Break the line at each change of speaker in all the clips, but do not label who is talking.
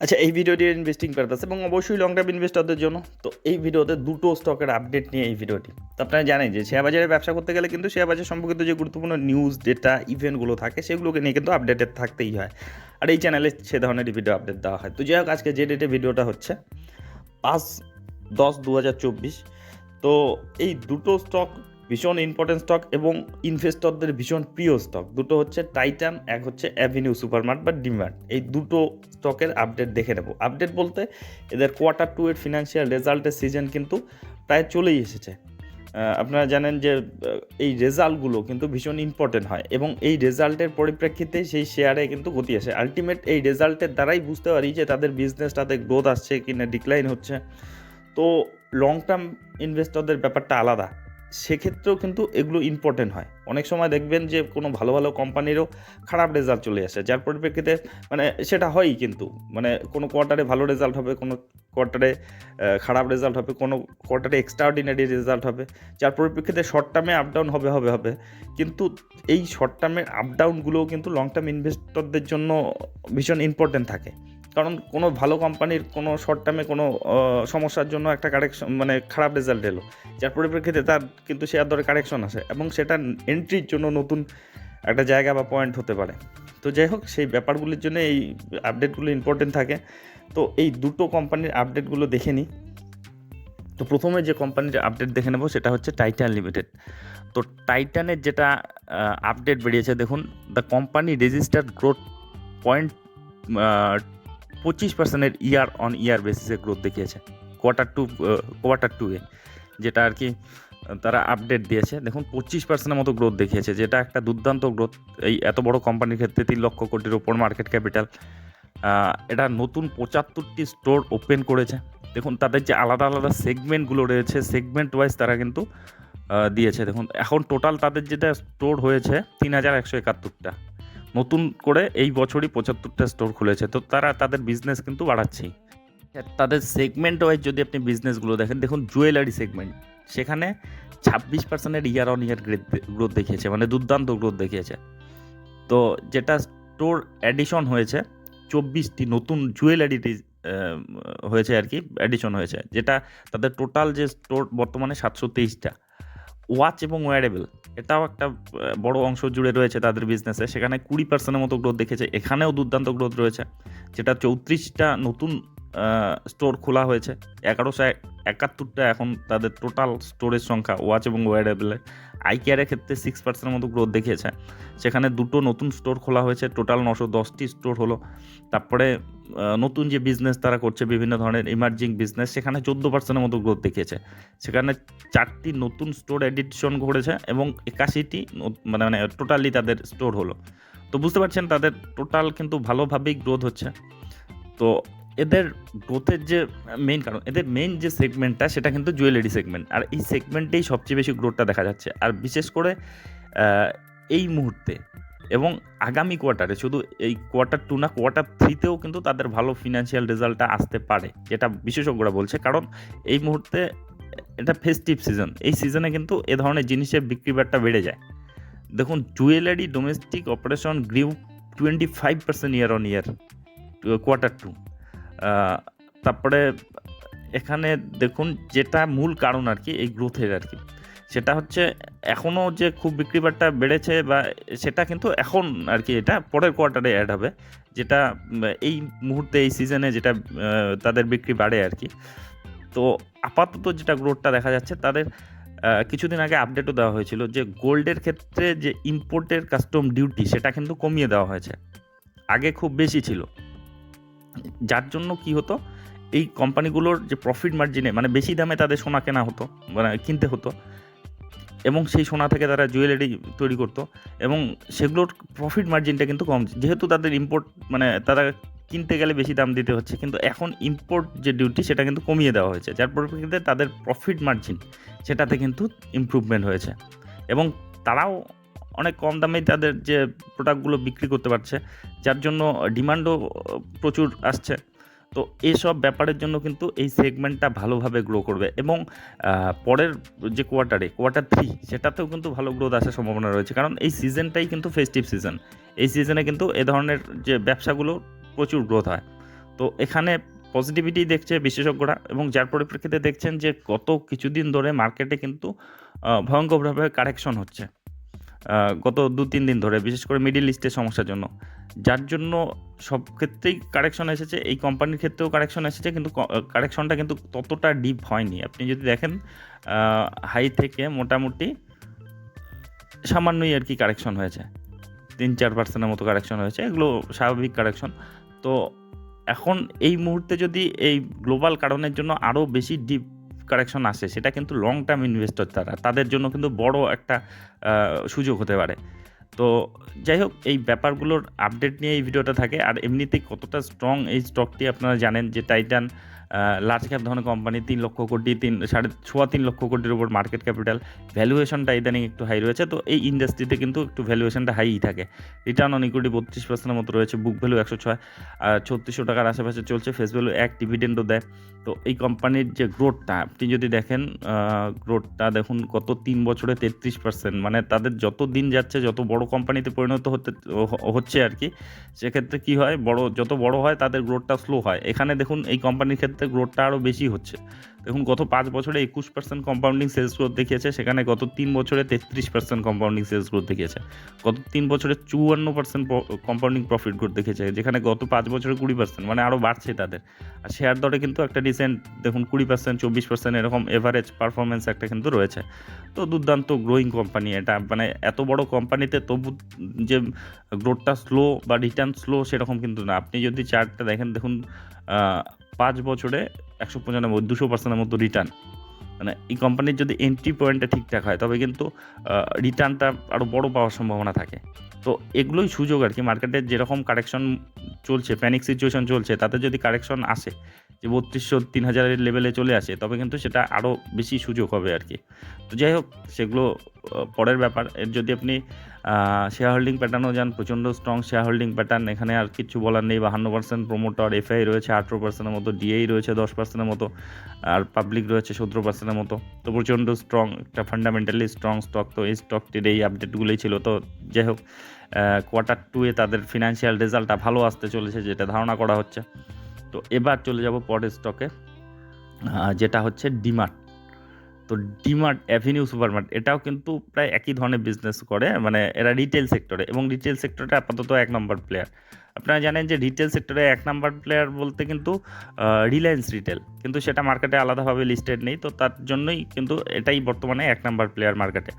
আচ্ছা এই ভিডিওটি ইনভেস্টিং পারপাস এবং অবশ্যই লং টার্ম ইনভেস্টরদের জন্য। তো এই ভিডিওতে দুটো স্টকের আপডেট নিয়ে এই ভিডিওটি তো আপনারা জানেন যে শেয়ার বাজারে ব্যবসা করতে গেলে কিন্তু শেয়ার বাজার সম্পর্কিত যে গুরুত্বপূর্ণ নিউজ ডেটা ইভেন্টগুলো থাকে, সেগুলোকে নিয়ে কিন্তু আপডেটেড থাকতেই হয়। আর এই চ্যানেলে সে ধরনের ভিডিও আপডেট দেওয়া হয়। তো যাই হোক, আজকে যে ডেটে ভিডিওটা হচ্ছে, পাঁচ দশ দু হাজার চব্বিশ, তো এই দুটো স্টক ভীষণ ইম্পর্টেন্ট স্টক এবং ইনভেস্টরদের ভীষণ প্রিয় স্টক দুটো হচ্ছে টাইটান এক হচ্ছে অ্যাভিনিউ সুপারমার্ট বা ডিমার্ট এই দুটো স্টকের আপডেট দেখে নেব। আপডেট বলতে এদের কোয়ার্টার টু এর ফিনান্সিয়াল রেজাল্টের সিজন কিন্তু প্রায় চলেই এসেছে। আপনারা জানেন যে এই রেজাল্টগুলো কিন্তু ভীষণ ইম্পর্টেন্ট হয় এবং এই রেজাল্টের পরিপ্রেক্ষিতে সেই শেয়ারে কিন্তু গতি আসে। আলটিমেট এই রেজাল্টের দ্বারাই বুঝতে পারি যে, তাদের বিজনেসটাতে গ্রোথ আসছে কি না ডিক্লাইন হচ্ছে। তো লং টার্ম ইনভেস্টরদের ব্যাপারটা আলাদা। সেক্ষেত্রেও কিন্তু এগুলো ইম্পর্টেন্ট হয়। অনেক সময় দেখবেন যে কোনো ভালো ভালো কোম্পানিরও খারাপ রেজাল্ট চলে আসে। যার পরিপ্রেক্ষিতে মানে সেটা হয়ই কিন্তু। মানে কোনো কোয়ার্টারে ভালো রেজাল্ট হবে, কোনো কোয়ার্টারে খারাপ রেজাল্ট হবে, কোনো কোয়ার্টারে এক্সট্রাঅর্ডিনারি রেজাল্ট হবে। যার পরিপ্রেক্ষিতে শর্ট টার্মে আপ ডাউন হবে হবে হবে। কিন্তু এই শর্ট টার্মের আপ ডাউনগুলোও কিন্তু লং টার্ম ইনভেস্টরদের জন্য ভীষণ ইম্পর্টেন্ট থাকে। কারণ কোনো ভালো কোম্পানির কোনো শর্ট টার্মে কোনো সমস্যার জন্য একটা কারেকশন মানে খারাপ রেজাল্ট এলো। যার পরিপ্রেক্ষিতে তার কিন্তু শেয়ার দরে কারেকশন আসে এবং সেটা এন্ট্রির জন্য নতুন একটা জায়গা বা পয়েন্ট হতে পারে। তো যাই হোক, সেই ব্যাপারগুলির জন্য এই আপডেটগুলো ইম্পর্টেন্ট থাকে। তো এই দুটো কোম্পানির আপডেটগুলো দেখে নিই। তো প্রথমে যে কোম্পানির আপডেট দেখে নেব সেটা হচ্ছে টাইটান লিমিটেড তো টাইটানের যেটা আপডেট বেরিয়েছে দেখুন the company registered growth point পঁচিশ পার্সেন্টের ইয়ার অন ইয়ার বেসিসে গ্রোথ দেখিয়েছে কোয়ার্টার টু কোয়ার্টার টু এ, যেটা আর কি তারা আপডেট দিয়েছে। দেখুন, পঁচিশ পার্সেন্টের মতো গ্রোথ দেখিয়েছে, যেটা একটা দুর্দান্ত গ্রোথ এই এত বড় কোম্পানির ক্ষেত্রে তিন লক্ষ কোটির ওপর মার্কেট ক্যাপিটাল এটা নতুন পঁচাত্তরটি স্টোর ওপেন করেছে। দেখুন, তাদের যে আলাদা আলাদা সেগমেন্টগুলো রয়েছে সেগমেন্ট ওয়াইজ তারা কিন্তু দিয়েছে। দেখুন, এখন টোটাল তাদের যেটা স্টোর হয়েছে, তিন হাজার একশো একাত্তরটা। নতুন করে এই বছরই পঁচাত্তরটা স্টোর খুলেছে। তো তারা তাদের বিজনেস কিন্তু বাড়াচ্ছেই তাদের সেগমেন্ট ওয়াইজ যদি আপনি বিজনেসগুলো দেখেন, দেখুন জুয়েলারি সেগমেন্ট সেখানে ছাব্বিশ পার্সেন্টের ইয়ার অন ইয়ার গ্রোথ দেখিয়েছে মানে দুর্দান্ত গ্রোথ দেখিয়েছে। তো যেটা স্টোর অ্যাডিশন হয়েছে, চব্বিশটি নতুন জুয়েলারি হয়েছে আর কি অ্যাডিশন হয়েছে, যেটা তাদের টোটাল যে স্টোর বর্তমানে সাতশো তেইশটা। ওয়াচ এবং ওয়ারেবল এটাও একটা বড় অংশ জুড়ে রয়েছে তাদের বিজনেসে সেখানে কুড়ি পার্সেন্টের মতো গ্রোথ দেখেছে। এখানেও দুর্দান্ত গ্রোথ রয়েছে, যেটা চৌত্রিশটা নতুন স্টোর খোলা হয়েছে। এগারোশো একাত্তরটা এখন তাদের টোটাল স্টোরের সংখ্যা ওয়াচ এবং ওয়ারেবলের আই কেয়ারের ক্ষেত্রে সিক্স পার্সেন্টের মতো গ্রোথ দেখিয়েছে। সেখানে দুটো নতুন স্টোর খোলা হয়েছে টোটাল নশো দশটি স্টোর হলো। তারপরে নতুন যে বিজনেস তারা করছে, বিভিন্ন ধরনের ইমার্জিং বিজনেস সেখানে চোদ্দ পার্সেন্টের মতো গ্রোথ দেখিয়েছে। সেখানে চারটি নতুন স্টোর এডিশন করেছে এবং একাশিটি মানে মানে টোটালি তাদের স্টোর হলো। তো বুঝতে পারছেন, তাদের টোটাল কিন্তু ভালোভাবেই গ্রোথ হচ্ছে। তো এদের গ্রোথের যে মেইন কারণ, এদের মেইন যে সেগমেন্টটা সেটা কিন্তু জুয়েলারি সেগমেন্ট আর এই সেগমেন্টেই সবচেয়ে বেশি গ্রোথটা দেখা যাচ্ছে। আর বিশেষ করে এই মুহূর্তে এবং আগামী কোয়ার্টারে শুধু এই কোয়ার্টার টু না কোয়ার্টার থ্রিতেও কিন্তু তাদের ভালো ফিনান্সিয়াল রেজাল্টটা আসতে পারে, যেটা বিশেষজ্ঞরা বলছে। কারণ এই মুহূর্তে এটা ফেস্টিভ সিজন এই সিজনে কিন্তু এ ধরনের জিনিসের বিক্রি বাট্টা বেড়ে যায়। দেখুন jewellery domestic operation grew twenty five percent year on year quarter two তারপরে এখানে দেখুন যেটা মূল কারণ আর কি, এই গ্রোথের আর কি। সেটা হচ্ছে এখনও যে খুব বিক্রি বাট্টা বেড়েছে বা সেটা কিন্তু এখন আর কি, এটা পরের কোয়ার্টারে অ্যাড হবে। যেটা এই মুহূর্তে, এই সিজনে যেটা তাদের বিক্রি বাড়ে আর কি। তো আপাতত যেটা গ্রোথটা দেখা যাচ্ছে, তাদের কিছুদিন আগে আপডেটও দেওয়া হয়েছিল যে গোল্ডের ক্ষেত্রে যে ইম্পোর্টের কাস্টম ডিউটি সেটা কিন্তু কমিয়ে দেওয়া হয়েছে। আগে খুব বেশি ছিল। যার জন্য কি হতো? এই কোম্পানিগুলোর যে প্রফিট মার্জিনে মানে বেশি দামে তাদের সোনা কেনা হতো মানে কিনতে হতো, এবং সেই সোনা থেকে তারা জুয়েলারি তৈরি করতো, এবং সেগুলোর প্রফিট মার্জিনটা কিন্তু কম। যেহেতু তাদের ইম্পোর্ট মানে তারা কিনতে গেলে বেশি দাম দিতে হচ্ছে, কিন্তু এখন ইম্পোর্ট যে ডিউটি সেটা কিন্তু কমিয়ে দেওয়া হয়েছে। যার পরিপ্রেক্ষিতে তাদের প্রফিট মার্জিন সেটাতে কিন্তু ইমপ্রুভমেন্ট হয়েছে। এবং তারাও অনেক কম দামেই তাদের যে প্রোডাক্টগুলো বিক্রি করতে পারছে, যার জন্য ডিমান্ডও প্রচুর আসছে। তো এইসব ব্যাপারের জন্য কিন্তু এই সেগমেন্টটা ভালোভাবে গ্রো করবে এবং পরের যে কোয়ার্টারে কোয়ার্টার থ্রি সেটাতেও কিন্তু ভালো গ্রোথ আসার সম্ভাবনা রয়েছে। কারণ এই সিজনটাই কিন্তু ফেস্টিভ সিজন এই সিজনে কিন্তু এ ধরনের যে ব্যবসাগুলো প্রচুর গ্রোথ হয়। তো এখানে পজিটিভিটি দেখছে বিশেষজ্ঞরা এবং যার পরিপ্রেক্ষিতে দেখছেন যে গত কিছুদিন ধরে মার্কেটে কিন্তু ভয়ঙ্করভাবে কারেকশন হচ্ছে। গত দু তিন দিন ধরে, বিশেষ করে মিডিল ইস্টের সমস্যার জন্য। যার জন্য সব ক্ষেত্রেই কারেকশন এসেছে। এই কোম্পানির ক্ষেত্রেও কারেকশন এসেছে, কিন্তু কারেকশনটা কিন্তু ততটা ডিপ হয়নি। আপনি যদি দেখেন হাই থেকে মোটামুটি সামান্যই আর কি কারেকশন হয়েছে। তিন চার পার্সেন্টের মতো কারেকশন হয়েছে। এগুলো স্বাভাবিক কারেকশন তো এখন এই মুহূর্তে যদি এই গ্লোবাল কারণের জন্য আরও বেশি ডিপ কারেকশন আসে, সেটা কিন্তু লং টার্ম ইনভেস্টর তারা তাদের জন্য কিন্তু বড় একটা সুযোগ হতে পারে। তো যাই হোক, এই ব্যাপারগুলোর আপডেট নিয়ে এই ভিডিওটা থাকে। আর এমনিতেই কতটা স্ট্রং এই স্টকটি আপনারা জানেন যে টাইটান লার্জ ক্যাপ ধরনের কোম্পানি তিন লক্ষ কোটি, তিন, সাড়ে সোয়া তিন লক্ষ কোটির উপর মার্কেট ক্যাপিটাল ভ্যালুয়েশনটা ইদানিং একটু হাই রয়েছে। তো এই ইন্ডাস্ট্রিতে কিন্তু একটু ভ্যালুয়েশনটা হাইই থাকে। রিটার্ন অন ইকুইটি বত্রিশ পার্সেন্টের মতো রয়েছে বুক ভ্যালু একশো ছয়, আর ছত্রিশশো টাকার আশেপাশে চলছে ফেস ভ্যালু এক ডিভিডেন্ডও দেয়। তো এই কোম্পানির যে গ্রোথটা আপনি যদি দেখেন গ্রোথটা দেখুন গত তিন বছরে তেত্রিশ পার্সেন্ট মানে তাদের যত দিন যাচ্ছে, যত বড় কোম্পানিতে পরিণত হতে হচ্ছে আর কি, সেক্ষেত্রে কি হয়, বড়, যত বড় হয়, তাদের গ্রোথটা স্লো হয়। এখানে দেখুন, এই কোম্পানির ক্ষেত্রে গ্রোথটা আরও বেশি হচ্ছে। দেখুন, গত পাঁচ বছরে একুশ পার্সেন্ট কম্পাউন্ডিং সেলস গ্রোথ দেখিয়েছে, সেখানে গত তিন বছরে তেত্রিশ পার্সেন্ট কম্পাউন্ডিং সেলস গ্রোথ দেখিয়েছে। গত তিন বছরে চুয়ান্ন পার্সেন্ট কম্পাউন্ডিং প্রফিট গ্রোথ দেখেছে যেখানে গত পাঁচ বছরে কুড়ি পার্সেন্ট মানে আরও বাড়ছে তাদের। আর শেয়ার দরে কিন্তু একটা রিসেন্ট দেখুন, কুড়ি পার্সেন্ট চব্বিশ পার্সেন্ট এরকম এভারেজ পারফরমেন্স একটা কিন্তু রয়েছে। তো দুর্দান্ত গ্রোয়িং কোম্পানি এটা মানে এত বড় কোম্পানিতে তবু যে গ্রোথটা স্লো বা রিটার্ন স্লো সেরকম কিন্তু না। আপনি যদি চার্টটা দেখেন, দেখুন পাঁচ বছরে একশো পঁচানব্বই দুশো পার্সেন্টের মতো রিটার্ন মানে এই কোম্পানির যদি এন্ট্রি পয়েন্টটা ঠিকঠাক হয়, তবে কিন্তু রিটার্নটা আরও বড় পাওয়ার সম্ভাবনা থাকে। তো এগুলোই সুযোগ আর কি। মার্কেটে যেরকম কারেকশন চলছে প্যানিক সিচুয়েশন চলছে, তাতে যদি কারেকশন আসে যে বত্রিশশো তিন হাজারের লেভেলে চলে আসে, তবে কিন্তু সেটা আরও বেশি সুযোগ হবে আর কি। তো যাই হোক, সেগুলো পরের ব্যাপার। এর যদি আপনি শেয়ার হোল্ডিং প্যাটার্নও যান, প্রচণ্ড স্ট্রং শেয়ার হোল্ডিং প্যাটার্ন এখানে আর কিছু বলার নেই। বাহান্ন পার্সেন্ট প্রোমোটার এফআই রয়েছে আঠেরো পার্সেন্টের মতো ডিএই রয়েছে দশ পার্সেন্টের মতো, আর পাবলিক রয়েছে সতেরো পার্সেন্টের মতো। তো প্রচণ্ড স্ট্রং একটা ফান্ডামেন্টালি স্ট্রং স্টক তো এই স্টকটির এই আপডেটগুলোই ছিল। তো যাই হোক কোয়ার্টার টুয়ে তাদের ফিনান্সিয়াল রেজাল্টটা ভালো আসতে চলেছে, যেটা ধারণা করা হচ্ছে। তো এবার চলে যাব পরের স্টকে যেটা হচ্ছে ডিমার্ট তো ডিমার্ট অ্যাভিনিউ সুপারমার্ট এটাও কিন্তু প্রায় একই ধরনের বিজনেস করে মানে এরা রিটেল সেক্টরে এবং রিটেল সেক্টরটা আপাতত এক নম্বর প্লেয়ার আপনারা জানেন যে রিটেল সেক্টরে এক নাম্বার প্লেয়ার বলতে কিন্তু রিলায়েন্স রিটেল কিন্তু সেটা মার্কেটে আলাদাভাবে লিস্টেড নেই, তো তার জন্যই কিন্তু এটাই বর্তমানে এক নাম্বার প্লেয়ার মার্কেটে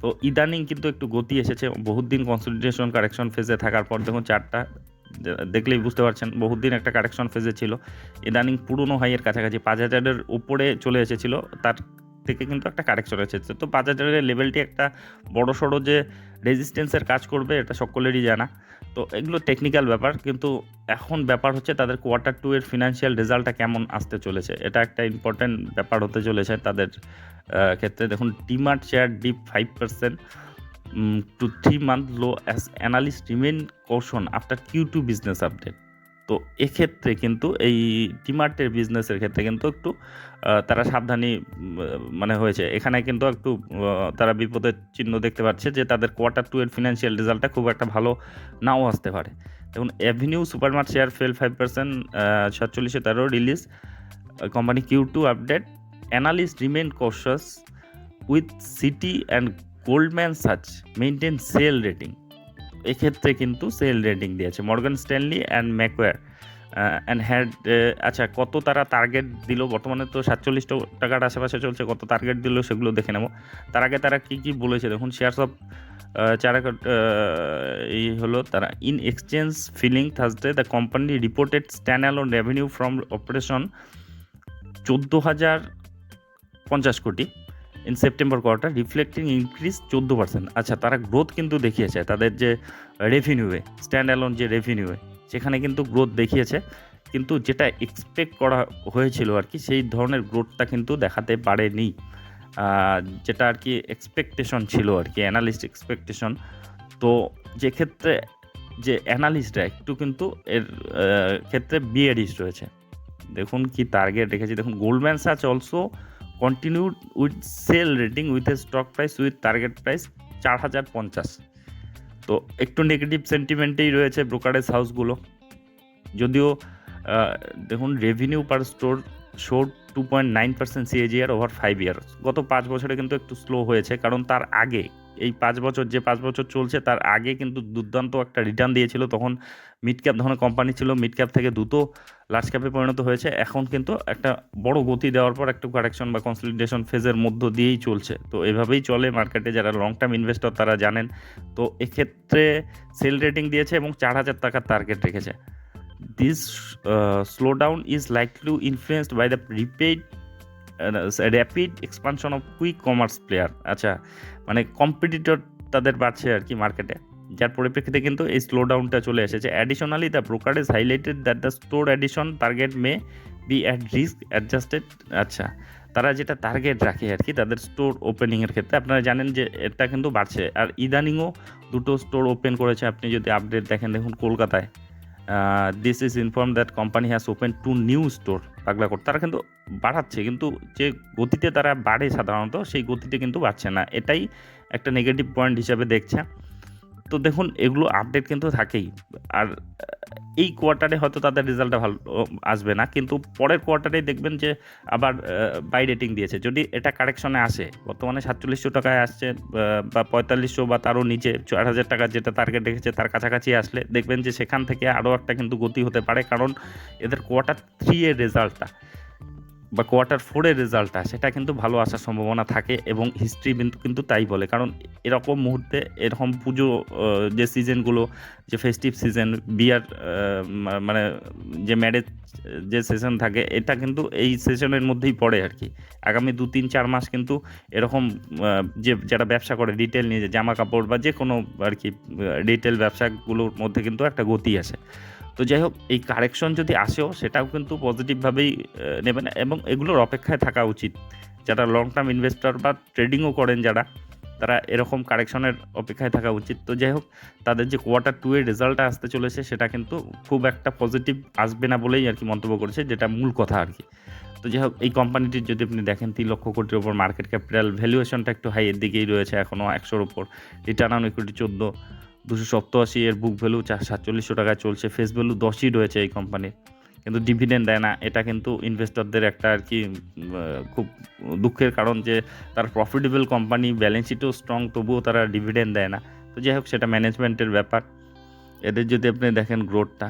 তো ইদানিং কিন্তু একটু গতি এসেছে বহুত দিন কারেকশন ফেজে থাকার পর দেখুন চারটা দেখলেই বুঝতে পারছেন বহুত দিন একটা কারেকশন ফেজে ছিল। ইদানিং পুরনো হাইয়ের কাছাকাছি পাঁচ হাজারের উপরে চলে এসেছিল, তার থেকে কিন্তু একটা কারেকশন এসেছে। তো পাঁচ হাজারের লেভেলটি একটা বড় সড়ো যে রেজিস্ট্যান্সের কাজ করবে, এটা সকলেরই জানা। তো এগুলো টেকনিক্যাল ব্যাপার, কিন্তু এখন ব্যাপার হচ্ছে তাদের কোয়ার্টার টু এর ফিনান্সিয়াল রেজাল্টটা কেমন আসতে চলেছে। এটা একটা ইম্পর্টেন্ট ব্যাপার হতে চলেছে তাদের ক্ষেত্রে। দেখুন DMart share dip five percent two three month low as analyst remain কৌশন after Q two business update তো এক্ষেত্রে কিন্তু এই ডিমার্টের বিজনেসের ক্ষেত্রে কিন্তু একটু তারা সাবধানী মানে হয়েছে। এখানে কিন্তু একটু তারা বিপদের চিহ্ন দেখতে পাচ্ছে যে তাদের কোয়ার্টার টু এর ফিনান্সিয়াল রেজাল্টটা খুব একটা ভালো নাও আসতে পারে। দেখুন Avenue Supermart share fell five percent সাতচল্লিশে তেরো release company Q two update analyst remain cautious with Citi and Goldman Sachs maintain sell rating. এক্ষেত্রে কিন্তু সেল রেটিং দিয়েছে। Morgan Stanley and Macquarie and had আচ্ছা কত তারা টার্গেট দিল? বর্তমানে তো সাতচল্লিশ টাকার আশেপাশে চলছে, কত টার্গেট দিল সেগুলো দেখে নেব। তার আগে তারা কী কী বলেছে? দেখুন শেয়ারস অফ চারা এই হলো তারা in exchange filing Thursday the company reported stand alone revenue from operation চোদ্দ হাজার পঞ্চাশ কোটি। In September quarter reflecting increase চোদ্দ পার্সেন্ট আচ্ছা তারা গ্রোথ কিন্তু দেখিয়েছে। তাদের যে রেভিনিউয়ে স্ট্যান্ড অ্যালোন যে রেভিনিউয়ে সেখানে কিন্তু গ্রোথ দেখিয়েছে। কিন্তু যেটা এক্সপেক্ট করা হয়েছিল আর কি, সেই ধরনের গ্রোথটা কিন্তু দেখাতে পারেনি। যেটা আর কি এক্সপেকটেশন ছিল আর কি অ্যানালিস্ট এক্সপেকটেশন তো যে ক্ষেত্রে, যে অ্যানালিস্টরা একটু কিন্তু এর ক্ষেত্রে বিএডিস রয়েছে। দেখুন কি টার্গেট রেখেছি। দেখুন Goldman Sachs also continued with sell rating with a stock price with target price চার হাজার পঞ্চাশ। তো একটু নেগেটিভ সেন্টিমেন্টেই রয়েছে ব্রোকারেজ হাউসগুলো যদিও দেখুন revenue per store show two point nine percent CAGR over five year গত পাঁচ বছরে কিন্তু একটু স্লো হয়েছে, কারণ তার আগে এই পাঁচ বছর, যে পাঁচ বছর চলছে তার আগে কিন্তু দুর্দান্ত একটা রিটার্ন দিয়েছিল। তখন মিড ক্যাপ ধরনের কোম্পানি ছিল মিড ক্যাপ থেকে দ্রুত লার্জ ক্যাপে পরিণত হয়েছে। এখন কিন্তু একটা বড় গতি দেওয়ার পর একটু কারেকশন বা কনসলিডেশন ফেজের মধ্য দিয়েই চলছে। তো এভাবেই চলে মার্কেটে যারা লং টার্ম ইনভেস্টর তারা জানেন। তো এক্ষেত্রে সেল রেটিং দিয়েছে এবং চার হাজার টাকার টার্গেট রেখেছে। This slow down is likely influenced by the prepaid rapid expansion of quick commerce player আচ্ছা মানে কম্পিটিটর তাদের বাড়ছে আর কি মার্কেটে যার পরিপ্রেক্ষিতে কিন্তু এই স্লো ডাউনটা চলে এসেছে। Additionally the brokerage highlighted that the store addition target may be at risk adjusted আচ্ছা তারা যেটা টার্গেট রাখে আর কি তাদের স্টোর ওপেনিংয়ের ক্ষেত্রে, আপনারা জানেন যে এটা কিন্তু বাড়ছে। আর ইদানিংও দুটো স্টোর ওপেন করেছে। আপনি যদি আপডেট দেখেন, দেখুন কলকাতায়। This is inform that company has open two new store পাগলা কোর্ট তারা কিন্তু বাড়াচ্ছে, কিন্তু যে গতিতে তারা বাড়ে সাধারণত, সেই গতিতে কিন্তু বাড়ছে না। এটাই একটা নেগেটিভ পয়েন্ট হিসাবে দেখছে। তো দেখুন, এগুলো আপডেট কিন্তু থাকেই। আর এই কোয়ার্টারে হয়তো তাদের রেজাল্টটা ভালো আসবে না। কিন্তু পরের কোয়ার্টারে দেখবেন যে, আবার বাই রেটিং দিয়েছে। যদি এটা কারেকশনে আসে, বর্তমানে সাতচল্লিশশো টাকায় আসছে, বা পঁয়তাল্লিশশো বা তারও নিচে চার হাজার টাকা যেটা টার্গেট রেখেছে, তার কাছাকাছি আসলে দেখবেন যে সেখান থেকে আরও একটা কিন্তু গতি হতে পারে। কারণ এদের কোয়ার্টার থ্রি এর রেজাল্টটা বা কোয়ার্টার ফোরের রেজাল্টটা সেটা কিন্তু ভালো আসার সম্ভাবনা থাকে এবং হিস্ট্রি কিন্তু তাই বলে। কারণ এরকম মুহূর্তে এরকম পুজো যে সিজনগুলো যে ফেস্টিভ সিজন বিয়ার মানে যে ম্যারেজ যে সেশন থাকে, এটা কিন্তু এই সেশনের মধ্যেই পড়ে আর কি। আগামী দু, তিন, চার মাস কিন্তু এরকম যে, যারা ব্যবসা করে রিটেল নিয়ে জামা কাপড় বা যে কোনো আর কি রিটেল ব্যবসাগুলোর মধ্যে কিন্তু একটা গতি আসে। তো যাই হোক এই কারেকশন যদি আসেও, সেটাও কিন্তু পজিটিভভাবেই নেবেন এবং এগুলোর অপেক্ষায় থাকা উচিত। যারা লং টার্ম ইনভেস্টর বা ট্রেডিংও করেন যারা, তারা এরকম কারেকশনের অপেক্ষায় থাকা উচিত। তো যাই হোক তাদের যে কোয়ার্টার টু এর রেজাল্টটা আসতে চলেছে, সেটা কিন্তু খুব একটা পজিটিভ আসবে না বলেই আর কি মন্তব্য করেছে, যেটা মূল কথা আর কি তো যাই হোক এই কোম্পানিটির যদি আপনি দেখেন, তিন লক্ষ কোটির ওপর মার্কেট ক্যাপিটাল ভ্যালুয়েশনটা একটু হাইয়ের দিকেই রয়েছে এখনও একশোর ওপর রিটার্ন অন ইকুইটি চোদ্দ দুশো সপ্তাশি এর বুক ভ্যালু সাতচল্লিশশো টাকায় চলছে। ফেস ভ্যালু দশই রয়েছে এই কোম্পানির কিন্তু ডিভিডেন্ড দেয় না। এটা কিন্তু ইনভেস্টরদের একটা আর কি খুব দুঃখের কারণ যে তার প্রফিটেবল কোম্পানি ব্যালেন্স শিটও স্ট্রং তবুও তারা ডিভিডেন্ড দেয় না। তো যাই হোক, সেটা ম্যানেজমেন্টের ব্যাপার। এদের যদি আপনি দেখেন গ্রোথটা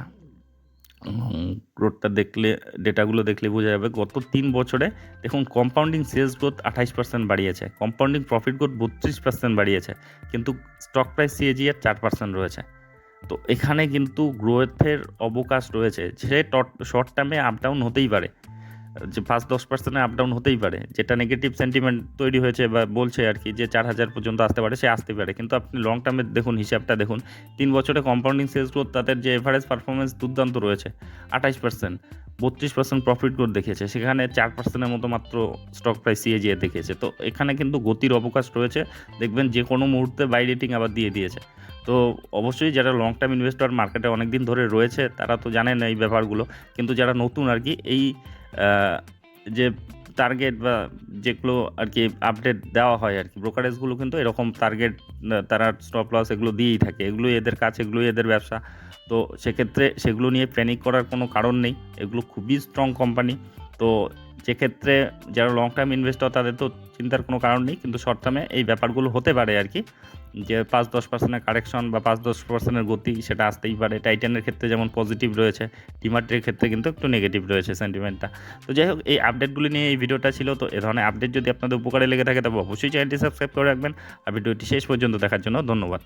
গ্রোথটা দেখলে ডেটাগুলো দেখলে বোঝা যাবে। গত তিন বছরে দেখুন কম্পাউন্ডিং সেলস গ্রোথ আঠাইশ পার্সেন্ট বাড়িয়েছে কম্পাউন্ডিং প্রফিট গ্রোথ বত্রিশ পার্সেন্ট বাড়িয়েছে, কিন্তু স্টক প্রাইস সিএজিআর চার পার্সেন্ট রয়েছে। তো এখানে কিন্তু গ্রোথের অবকাশ রয়েছে সে শর্ট টার্মে আপ ডাউন হতেই পারে। যে ফার্স্ট দশ পার্সেন্টে আপ ডাউন হতেই পারে, যেটা নেগেটিভ সেন্টিমেন্ট তৈরি হয়েছে বা বলছে আর কি যে চার হাজার পর্যন্ত আসতে পারে, সে আসতে পারে। কিন্তু আপনি লং টার্মে দেখুন, হিসাবটা দেখুন, তিন বছরে কম্পাউন্ডিং সেলস গ্রোথ তাদের যে এভারেজ পারফরমেন্স দুর্দান্ত রয়েছে, আঠাইশ পার্সেন্ট বত্রিশ পার্সেন্ট প্রফিট গ্রোথ দেখিয়েছে। সেখানে চার পার্সেন্টের মতো মাত্র স্টক প্রাইস সিএজিএ দেখিয়েছে। তো এখানে কিন্তু গতির অবকাশ রয়েছে, দেখবেন যে কোনো মুহূর্তে বাই রেটিং আবার দিয়ে দিয়েছে। তো অবশ্যই যারা লং টার্ম ইনভেস্টর মার্কেটে অনেক দিন ধরে রয়েছে, তারা তো জানেন এই ব্যাপারগুলো, কিন্তু যারা নতুন আর কি, এই যে টার্গেট বা যেগুলো আর কি আপডেট দেওয়া হয় আর কি ব্রোকারেজগুলো কিন্তু এরকম টার্গেট তারা স্টপ লস এগুলো দিয়েই থাকে, এগুলোই এদের কাছে এগুলোই এদের ব্যবসা। তো সেক্ষেত্রে সেগুলো নিয়ে প্যানিক করার কোনো কারণ নেই, এগুলো খুবই স্ট্রং কোম্পানি তো যেক্ষেত্রে যারা লং টার্ম ইনভেস্টর তাদের তো চিন্তার কোনো কারণ নেই, কিন্তু শর্ট টার্মে এই ব্যাপারগুলো হতে পারে আর কি। যে পাঁচ দশ পার্সেন্টের কারেকশন বা পাঁচ দশ পার্সেন্টের গতি সেটা আসতেই পারে। টাইটানের ক্ষেত্রে যেমন পজিটিভ রয়েছে ডিমার্টের ক্ষেত্রে কিন্তু একটু নেগেটিভ রয়েছে সেন্টিমেন্টটা তো যাই হোক, এই আপডেটগুলি নিয়ে এই ভিডিওটা ছিল। তো এ ধরনের আপডেট যদি আপনাদের উপকারে লেগে থাকে, তবে অবশ্যই চ্যানেলটি সাবস্ক্রাইব করে রাখবেন। আর ভিডিওটি শেষ পর্যন্ত দেখার জন্য ধন্যবাদ।